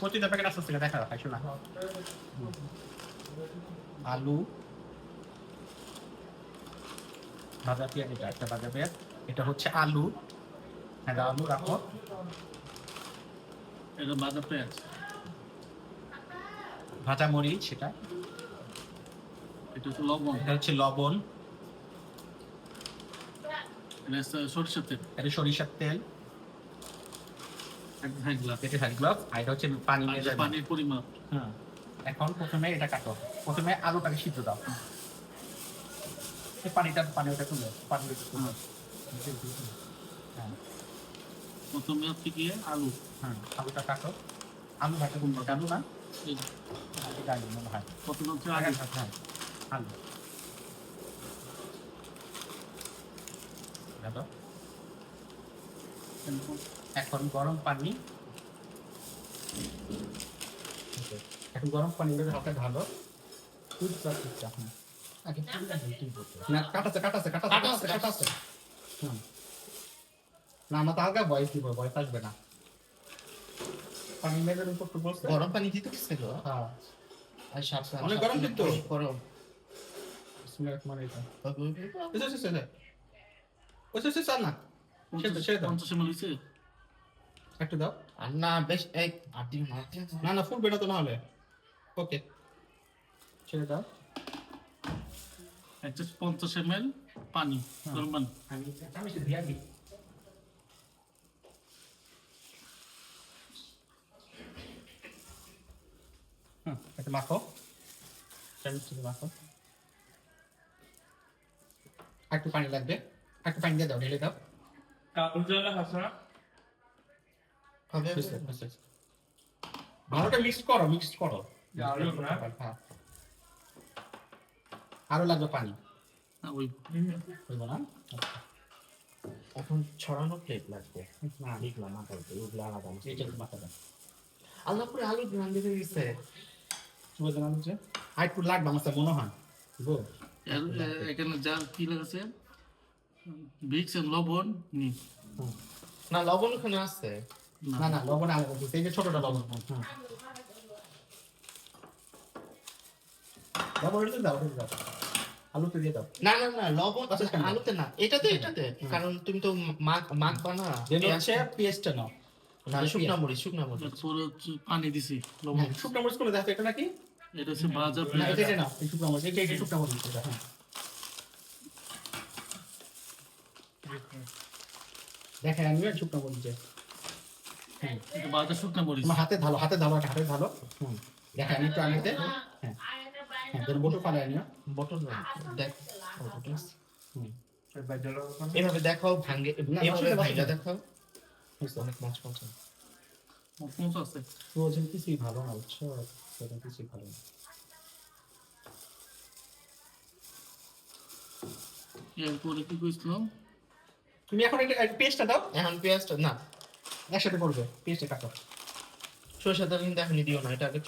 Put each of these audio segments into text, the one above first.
প্রতিটা প্যাকেট আস্তে আস্তে দেখা রাখা শোনা আলু ভাজা পেঁয়াজ এটা একটা ভাজা পেঁয়াজ। এটা হচ্ছে আলু। হ্যাঁ আলু রাখো। এটা বাজার পেঁয়াজ। ভাজা মরিচ সেটা এটা হচ্ছে লবণ। এটা হচ্ছে লবণ। এটা সরিষার তেল। এটা সরিষার তেল। হাই গ্লাস এটা হ্যান্ড গ্লাভ আর এটা হচ্ছে পানি পানির পরিমাপ। হুম এখন প্রথমে এটা কাটো। প্রথমে আলুটাকে সিদ্ধ দাও। পানিটা পানি ওটা তুলে পানি হ্যাঁ। প্রথমে হচ্ছে গিয়ে আলু। হ্যাঁ আলুটা কাটো। আলু ভাতে কোনটা আলু না? এটা আলু হয়। প্রথমে হচ্ছে আলু। হ্যাঁ আলু। দাও। এখন গরম পানি এখন গরম পানি করে হাতে ঢালো টুথটা টুথটা হুম আগে পুরোটা হেল্পিং করতে হবে। না কাটাছে কাটাছে কাটাছে কাটাছে না আমরা তো হালকা ভয়েস দিব ভয়েস আসবে না পানি মেজার উপর তো বলছে গরম পানি দিতে ছিল হ্যাঁ আর অনেক গরম কিন্তু। গরম রহিম ওই সে সে না একটু দাও। আর না বেশ এক আট না না ফুল বেটা তো না হলে ওকে। ছেড়ে দাও। একটা পঞ্চাশ এমএল পানি হ্যাঁ। গরম পানি। আমি আমি দিয়ে দিই। হুম মাখো। একটু পানি লাগবে। একটু পানি দিয়ে দাও ঢেলে দাও। হবে বুঝতে বুঝতে ভালোটা মিক্স করো মিক্স করো হ্যাঁ। আরও লাগবে পানি। হ্যাঁ, এখন ছড়ানো প্লেট লাগবে। না দেখলাম মাথা ওগুলো আলাদা একটু মাথা দাও আল্লাহ করে আলু যে একটু লাগবে আমার মনে হয়। গো। এখানে যা কি লাগছে? ভিক্স লবণ নি। না লবণ ওখানে আছে। না না লবণ আলাদা দিতে এই যে ছোটটা লবণ হ্যাঁ। লবণ দাও দাও। আলুতে দিয়ে দাও। না না না লবণ আচ্ছা, আলুতে না এটাতে এটাতে। কারণ তুমি তো মাখ হচ্ছে পেঁয়াজটা নাও। শুকনা মরিচ শুকনা মরিচ। পানি দিছি লবণ। হ্যাঁ, শুকনো মরিচ করে দেখো এটা নাকি? এটা হচ্ছে না এটা শুকনো মরিচ এটা এটা শুকনো মরিচ এটা হ্যাঁ। দেখে আনবে শুকনো মরিচ হ্যাঁ এটা বাজার মরিচ। হাতে ধালো হাতে ধালো হাতে ধালো হুম দেখে আমি একটু আনিতে। হ্যাঁ হ্যাঁ তোর বোটো ফালে আনিও। বটল দেখ ও, বটল আছে। হুম এভাবে দেখাও ভাঙ্গে এভাবে বাসাতে দেখাও। অনেক মাছ মাছ মত আছে ফ্রোজেন কিছুই ভালো না বুঝছ ফ্রোজেন কিছুই ভালো না। এরপরে কি কইছিলাম? তুমি এখন একটা পেস্টটা দাও। এখন পেঁয়াজটা না। একসাথে করবে পেস্টে কাটো। সরষে তেল কিন্তু এখনই দিও না এটা আগে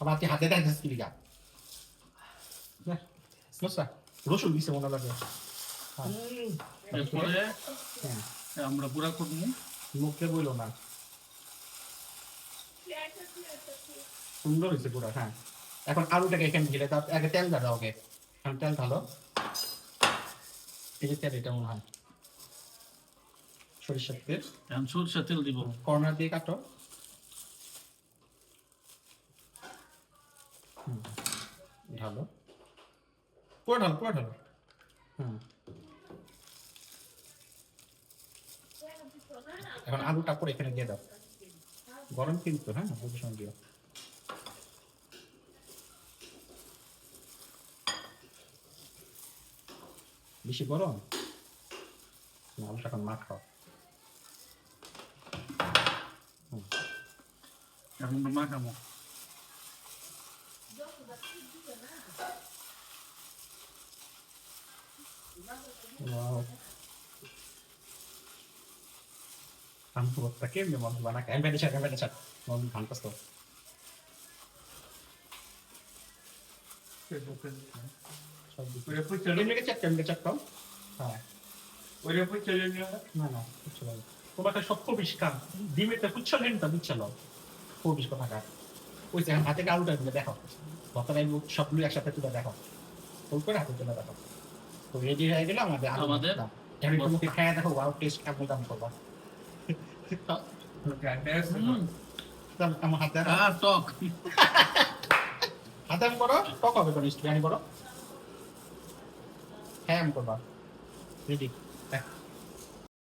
আবার তুই হাতে দেখ কি লিগা বুঝছা? রসুন দিছে মনে লাগে। হ্যাঁ। হ্যাঁ। আমরা পুরা করব। মুখে বইলো না। সুন্দর হয়েছে পুরো হ্যাঁ। এখন আলুটাকে এখানে ঘিরে দাও আগে তেল দাও ওকে এখন তেল ঢালো। এই যে তেল এটা মনে হয়। সরিষার তেল। এখন সরষের তেল দিব। কর্নার দিয়ে কাটো। ঢালো। পুরো ঢালো পুরো ঢালো। হুম। এখন আলুটা করে এখানে দিয়ে দাও। গরম কিন্তু হ্যাঁ বুঝে সঙ্গে বেশি গরম না আলুটা এখন মাখাও এখন আমরা মাখাবো Wow. Ang puta ke memang mana kan beda chat beda chat mau kan pas tuh সব দিচ্ছি। হ্যাঁ। পুচো না না তোমাকে সব পরিষ্কার ডিমেতে পুচ্ছ নেন তো বুঝছিল পরিষ্কার থাকা ওই যে হাতে আলুটা দিলে দেখো ভর্তাটা এই সবগুলো একসাথে তুলে দেখো। ওই করে হাতে তুলে দেখো। তো রেডি হয়ে গেলে আমাদের আলু আমাদের। তোমাকে খেয়ে দেখো ওয়াও টেস্ট কেমন দাম করবা। আমার হাতে টক। হাতে আমি করো টক হবে তো নিশ্চয়ই আমি করো হ্যাঁ আমি করবা রেডি